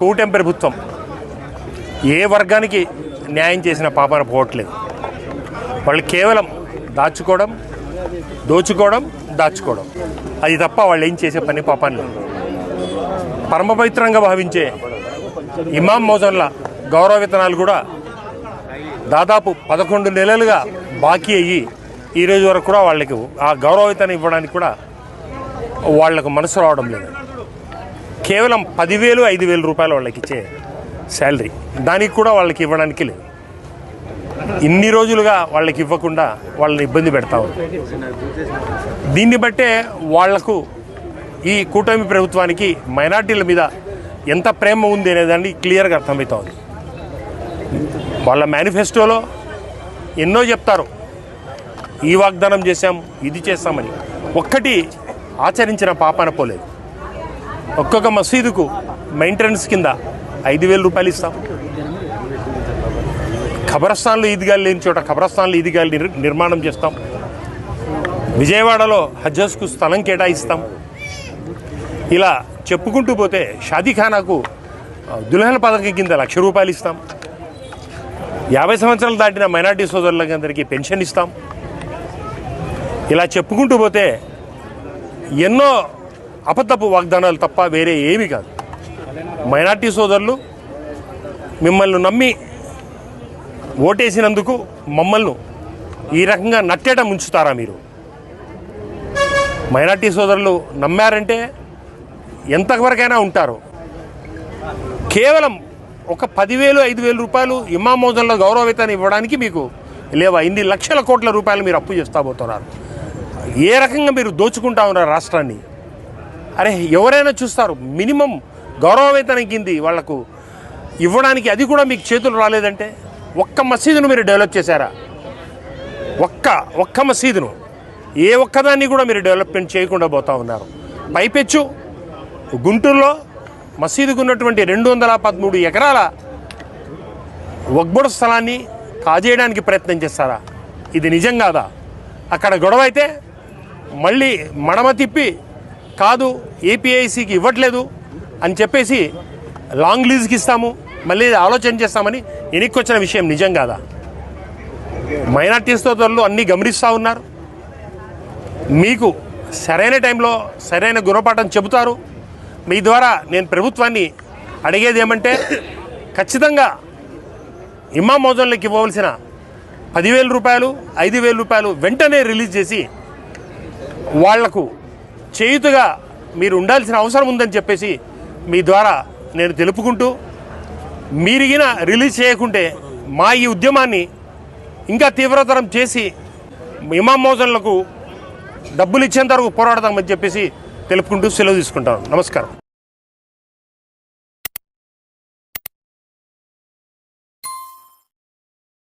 కూటమి ప్రభుత్వం ఏ వర్గానికి న్యాయం చేసిన పాపన పోవట్లేదు. వాళ్ళు కేవలం దాచుకోవడం దోచుకోవడం దాచుకోవడం. అది తప్ప వాళ్ళు ఏం చేసే పని పాపాన్ని లేదు. భావించే ఇమాం మోజన్ల గౌరవ విత్తనాలు కూడా దాదాపు పదకొండు నెలలుగా బాకీ అయ్యి ఈ రోజు వరకు కూడా వాళ్ళకి ఆ గౌరవ విత్తనం ఇవ్వడానికి కూడా వాళ్ళకు మనసు రావడం లేదు. కేవలం పదివేలు ఐదు వేలు రూపాయలు వాళ్ళకి ఇచ్చే శాలరీ. దానికి కూడా వాళ్ళకి ఇవ్వడానికి లేదు. ఇన్ని రోజులుగా వాళ్ళకి ఇవ్వకుండా వాళ్ళని ఇబ్బంది పెడతా ఉంది. దీన్ని బట్టే వాళ్ళకు ఈ కూటమి ప్రభుత్వానికి మైనార్టీల మీద ఎంత ప్రేమ ఉంది అనేదాన్ని క్లియర్గా అర్థమవుతా ఉంది. వాళ్ళ మేనిఫెస్టోలో ఎన్నో చెప్తారు ఈ వాగ్దానం చేశాం ఇది చేస్తామని. ఒక్కటి ఆచరించిన పాపాన పోలేదు. ఒక్కొక్క మసీదుకు మెయింటెనెన్స్ కింద ఐదు వేల రూపాయలు ఇస్తాం. ఖబరస్థాన్లు ఈద్గాలు లేని చోట ఖబరస్థాన్లు ఈద్గాలు నిర్మాణం చేస్తాం. విజయవాడలో హజ్జస్కు స్థలం కేటాయిస్తాం. ఇలా చెప్పుకుంటూ పోతే షాదీఖానాకు దుల్హన్ పథకం కింద లక్ష రూపాయలు ఇస్తాం. యాభై సంవత్సరాలు దాటిన మైనార్టీ సోదరులందరికీ పెన్షన్ ఇస్తాం. ఇలా చెప్పుకుంటూ పోతే ఎన్నో అబద్ధపు వాగ్దానాలు తప్ప వేరే ఏమీ కాదు. మైనార్టీ సోదరులు మిమ్మల్ని నమ్మి ఓటేసినందుకు మమ్మల్ని ఈ రకంగా నట్టేట ముంచుతారా మీరు? మైనార్టీ సోదరులు నమ్మారంటే ఎంతవరకైనా ఉంటారు. కేవలం ఒక పదివేలు ఐదు వేల రూపాయలు ఇమామోజన్లో గౌరవవేతనం ఇవ్వడానికి మీకు లేవా? ఇన్ని లక్షల కోట్ల రూపాయలు మీరు అప్పు చేస్తా పోతున్నారు. ఏ రకంగా మీరు దోచుకుంటా ఉన్నారు రాష్ట్రాన్ని? అరే ఎవరైనా చూస్తారు మినిమం గౌరవవేతనం కింది వాళ్ళకు ఇవ్వడానికి అది కూడా మీకు చేతులు రాలేదంటే ఒక్క మసీదును మీరు డెవలప్ చేశారా? ఒక్క ఒక్క మసీదును ఏ ఒక్కదాన్ని కూడా మీరు డెవలప్మెంట్ చేయకుండా పోతా ఉన్నారు. పైపెచ్చు గుంటూరులో మసీదుకు ఉన్నటువంటి రెండు వందల పదమూడు ఎకరాల వగ్బుడ స్థలాన్ని కాజేయడానికి ప్రయత్నం చేస్తారా? ఇది నిజం కాదా? అక్కడ గొడవ అయితే మళ్ళీ మడమ తిప్పి కాదు ఏపీఐసికి ఇవ్వట్లేదు అని చెప్పేసి లాంగ్ లీజ్కి ఇస్తాము మళ్ళీ ఆలోచన చేస్తామని ఎనిక్కొచ్చిన విషయం నిజం కాదా? మైనార్టీ సోదరులు అన్నీ గమనిస్తూ ఉన్నారు. మీకు సరైన టైంలో సరైన గుణపాఠం చెబుతారు. మీ ద్వారా నేను ప్రభుత్వాన్ని అడిగేది ఏమంటే ఖచ్చితంగా ఇమ్మా మోజన్లకు ఇవ్వవలసిన పదివేల రూపాయలు ఐదు వేల రూపాయలు వెంటనే రిలీజ్ చేసి వాళ్ళకు చేయుతగా మీరు ఉండాల్సిన అవసరం ఉందని చెప్పేసి మీ ద్వారా నేను తెలుపుకుంటూ మీరిగిన రిలీజ్ చేయకుంటే మా ఈ ఉద్యమాన్ని ఇంకా తీవ్రతరం చేసి ఇమాం మోజన్లకు డబ్బులు ఇచ్చేంత వరకు పోరాడదామని చెప్పేసి తెలుపుకుంటూ సెలవు తీసుకుంటాను. నమస్కారం.